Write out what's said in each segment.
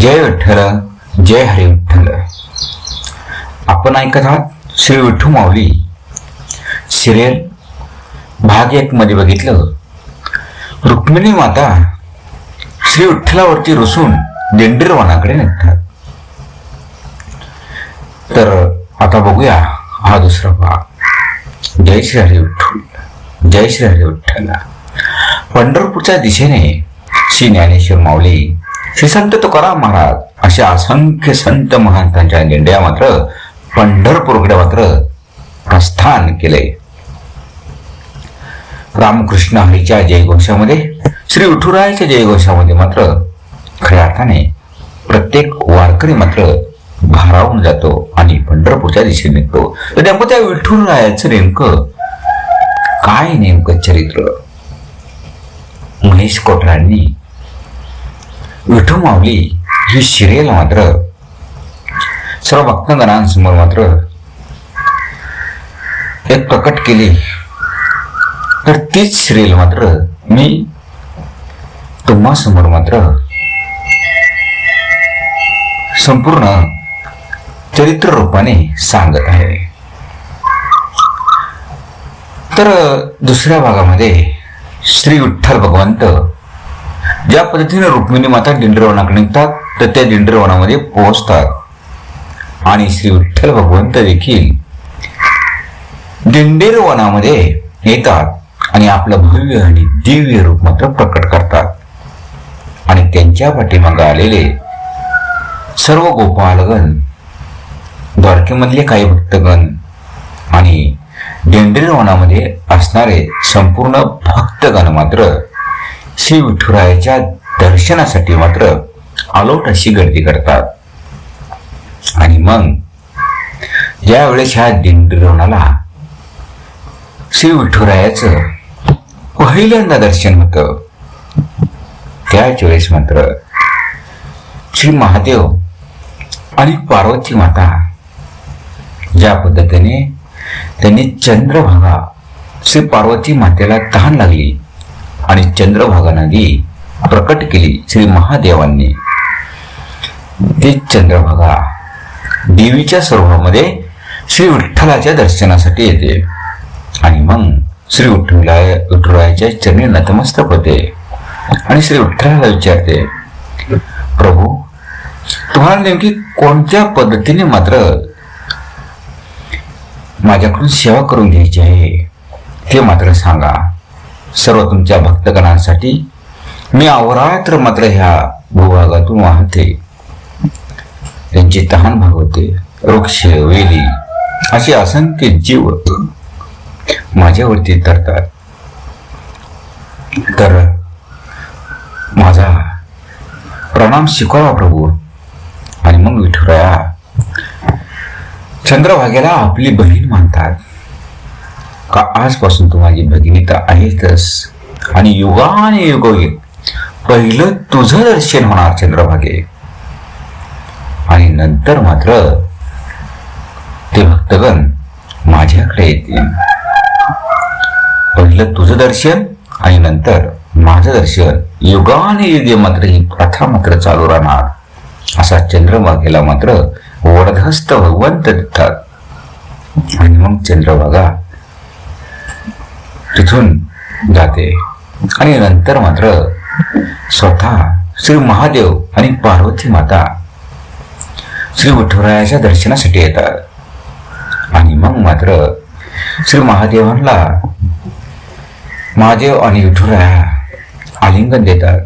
जय विठ्ठल जय हरी विठ्ठल. आपण ऐकत आहात श्री विठ्ठू माऊली. सिरियल भाग एक मध्ये बघितलं. रुक्मिणी माता श्री विठ्ठलावरती रुसून दिंडीरवानाकडे निघतात. तर आता बघूया हा दुसरा भाग. जय श्री हरी विठ्ठल जय श्री हरी विठ्ठल. पंढरपूरच्या दिशेने श्री ज्ञानेश्वर माऊली श्री संत तुकाराम महाराज अशा असंख्य संत महंतांच्या दिंड्या मात्र पंढरपूरकडे मात्र प्रस्थान केले. रामकृष्ण हरीच्या जयघोषामध्ये श्री विठुरायाच्या जयघोषामध्ये मात्र खऱ्या अर्थाने प्रत्येक वारकरी मात्र भारावून जातो आणि पंढरपूरच्या दिशेने निघतो. तर त्यामुळे त्या विठुरायाचं नेमकं काय नेमकं चरित्र? महेश कोटरांनी विठू माऊली ही सिरियल मात्र सर्व भक्तगणांसमोर मात्र एक प्रकट केली. तर तीच सिरियल मात्र मी तुम्हासमोर मात्र संपूर्ण चरित्र रूपाने सांगत आहे. तर दुसऱ्या भागामध्ये श्री विठ्ठल भगवंत ज्या पद्धतीने रुक्मिणी माता दिंडरवनाकडे निघतात तर त्या दिंडरवनामध्ये पोहोचतात. आणि श्री विठ्ठल भगवंत देखील दिंडेरवनामध्ये येतात आणि आपलं भव्य आणि दिव्य रूप मात्र प्रकट करतात. आणि त्यांच्या पाठीमागे आलेले सर्व गोपालगण द्वारकेमधले काही भक्तगण आणि दिंडेरवनामध्ये असणारे संपूर्ण भक्तगण मात्र श्री विठुरायाच्या दर्शनासाठी मात्र अलोट अशी गर्दी करतात. आणि मग ज्यावेळेस ह्या दिंडीरवनाला श्री विठुरायाचं पहिल्यांदा दर्शन होतं त्याच वेळेस मात्र श्री महादेव आणि पार्वती माता ज्या पद्धतीने त्यांनी चंद्रभागा श्री पार्वती मातेला तहान लागली. आणि चंद्रभागा नदी प्रकट केली श्री महादेवांनी. ते चंद्रभागा देवीच्या स्वरूपामध्ये श्री विठ्ठलाच्या दर्शनासाठी येते. आणि मग श्री विठ्ठला विठुरायाच्या चरणी नतमस्तक होते. आणि श्री विठ्ठलाला विचारते प्रभू तुम्हाला नेमकी कोणत्या पद्धतीने मात्र माझ्याकडून सेवा करून घ्यायची आहे? ते मात्र सांगा. सर्व तुमच्या भक्तगणांसाठी मी अवरात्र मात्र ह्या भूभागातून वाहते. त्यांची तहान भागवते वृक्ष वेली असे असंख्य जीव माझ्यावरती तरतात. तर माझा प्रणाम शिकवा प्रभू. आणि मग विठुराया चंद्रभागेला आपली बहीण मानतात. का आजपासून तू माझी भगिनी तर आहेतच? आणि युगाने युगोयुग पहिलं तुझं दर्शन होणार चंद्रभागे. आणि नंतर मात्र ते भक्तगण माझ्याकडे येतील. पहिलं तुझं दर्शन आणि नंतर माझं दर्शन. युगाने युगे मात्र ही प्रथा मात्र चालू राहणार. असा चंद्रभागेला मात्र वर्धस्त भगवंत देतात. आणि मग चंद्रभागा जाते. आणि नंतर मात्र स्वतः श्री महादेव आणि पार्वती माता श्री विठुरायाच्या दर्शनासाठी येतात. आणि मग मात्र श्री महादेवांना महादेव आणि विठुराया आलिंगन देतात.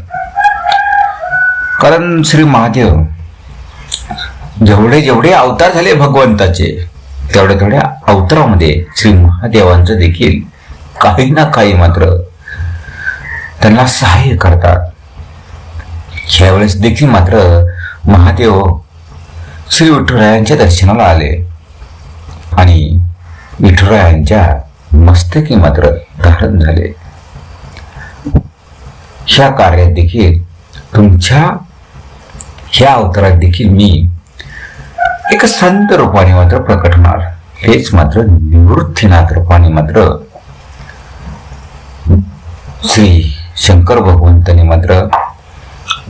कारण श्री महादेव जेवढे जेवढे अवतार झाले भगवंताचे तेवढ्या तेवढ्या अवतारामध्ये श्री महादेवांचं देखील काही ना काही मात्र त्यांना सहाय्य करतात. ह्यावेळेस देखील मात्र महादेव श्री विठुरायांच्या दर्शनाला आले. आणि विठुरायांच्या मस्तकी मात्र धारण झाले. ह्या कार्यात देखील तुमच्या ह्या अवतारात देखील मी एक संत रूपाने मात्र प्रकट होणार हेच मात्र निवृत्तीनाथ रूपाने मात्र श्री शंकर भगवंताने मात्र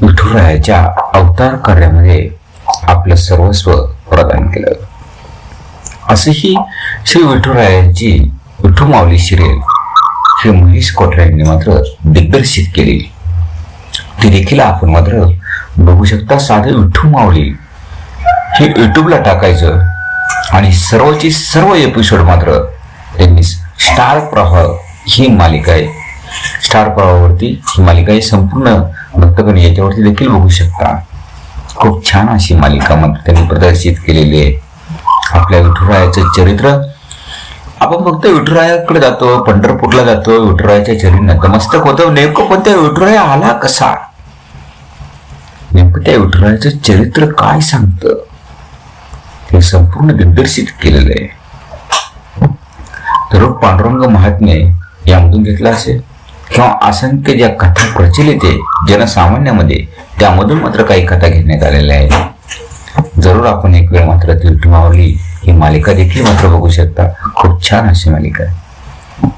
विठुरायाच्या अवतार कार्यामध्ये आपलं सर्वस्व प्रदान केलं. असेही श्री विठुरायांची विठू माऊली सिरियल श्री महेश कोठऱ्यांनी मात्र दिग्दर्शित केली ती देखील आपण मात्र बघू शकता साधे विठ्ठू माऊली. हे युट्यूबला टाकायचं आणि सर्वची सर्व एपिसोड मात्र त्यांनी स्टार प्रवाह ही मालिका आहे. स्टार प्रवाहावरती ही मालिका ही संपूर्ण भक्तगण याच्यावरती देखील बघू शकता. खूप छान अशी मालिका मग त्यांनी प्रदर्शित केलेली आहे. आपल्या विठुरायाचं चरित्र. आपण फक्त विठुरायाकडे जातो पंढरपूरला जातो विठुरायाच्या चरी नतमस्तक होतो. नेमकं पण त्या विठुराया आला कसा? नेमकं त्या विठुरायाचं चरित्र काय सांगतं? हे संपूर्ण दिग्दर्शित केलेलं आहे. तर पांडुरंग महात्मे यामधून घेतला असेल. किंवा असंख्य ज्या कथा प्रचलित आहे जनसामान्यामध्ये त्यामधून मात्र काही कथा घेण्यात आलेल्या आहेत. जरूर आपण एक वेळ मात्र तिलटू मावली ही मालिका देखील मात्र बघू शकता. खूप छान अशी मालिका आहे.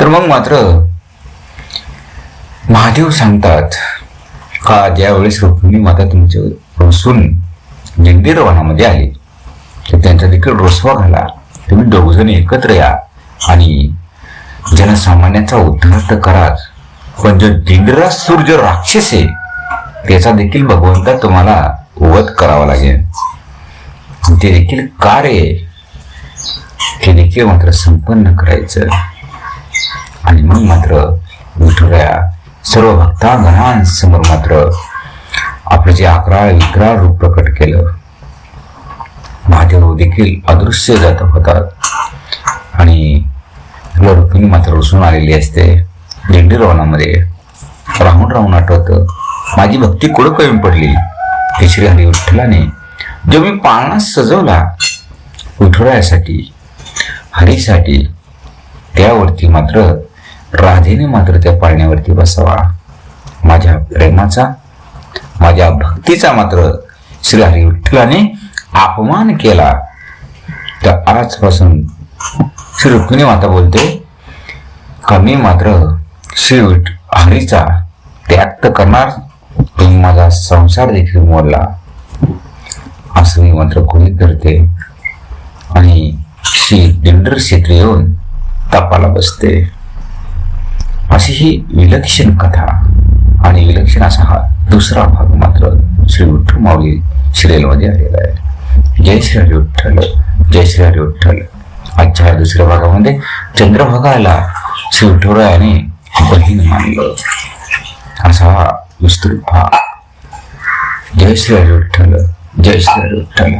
तर मग मात्र महादेव सांगतात का ज्यावेळेस रुक्मिणी माता तुमचे रुसून दिंडीर वनामध्ये आली तर त्यांचा देखील रोसवा घाला. तुम्ही दोघजण एकत्र या आणि जनसामान्याचा उद्धार तर कराच पण जो दिंडरासूर जो राक्षस आहे त्याचा देखील भगवंता तुम्हाला वध करावा लागेल. ते देखील कार्य ते हे देखील मात्र संपन्न करायचं. आणि मग मात्र विठुराया सर्व भक्तागणांसमोर मात्र आपलं जे अकराळ विक्राळ रूप प्रकट केलं. महादेव देखील अदृश्य जात होतात. आणि रुक्मिणी मात्र रुसून आलेली असते. दिंडी रवणामध्ये राहून राहून आठवतं. माझी भक्ती कुठं कमी पडली. ते श्री हरी विठ्ठलाने जो मी पाळणा सजवला विठुरायासाठी हरीसाठी त्यावरती मात्र राधेने मात्र त्या पाळण्यावरती बसावा. माझ्या प्रेमाचा माझ्या भक्तीचा मात्र श्री हरी विठ्ठलाने अपमान केला. तर आजपासून श्री रुक्मिणी माता बोलते का मी मात्र श्री हरीचा त्याग तर करणार. तुम्ही माझा संसार देखील मोडला. असं मी मात्र गृहित धरते. आणि श्री दिंडर क्षेत्र येऊन तपाला बसते. अशी ही विलक्षण कथा आणि विलक्षण असा हा दुसरा भाग मात्र श्री विठ्ठल माऊली सिरियलमध्ये आलेला आहे. जय श्री हरी विठ्ठल जय श्री हरी विठ्ठल. आजच्या ह्या दुसऱ्या भागामध्ये चंद्रभागाला श्री विठुरायाने बहीण मानलं असा हा विस्तृत भाग जय श्री हरी विठ्ठल जय श्री हरी विठ्ठल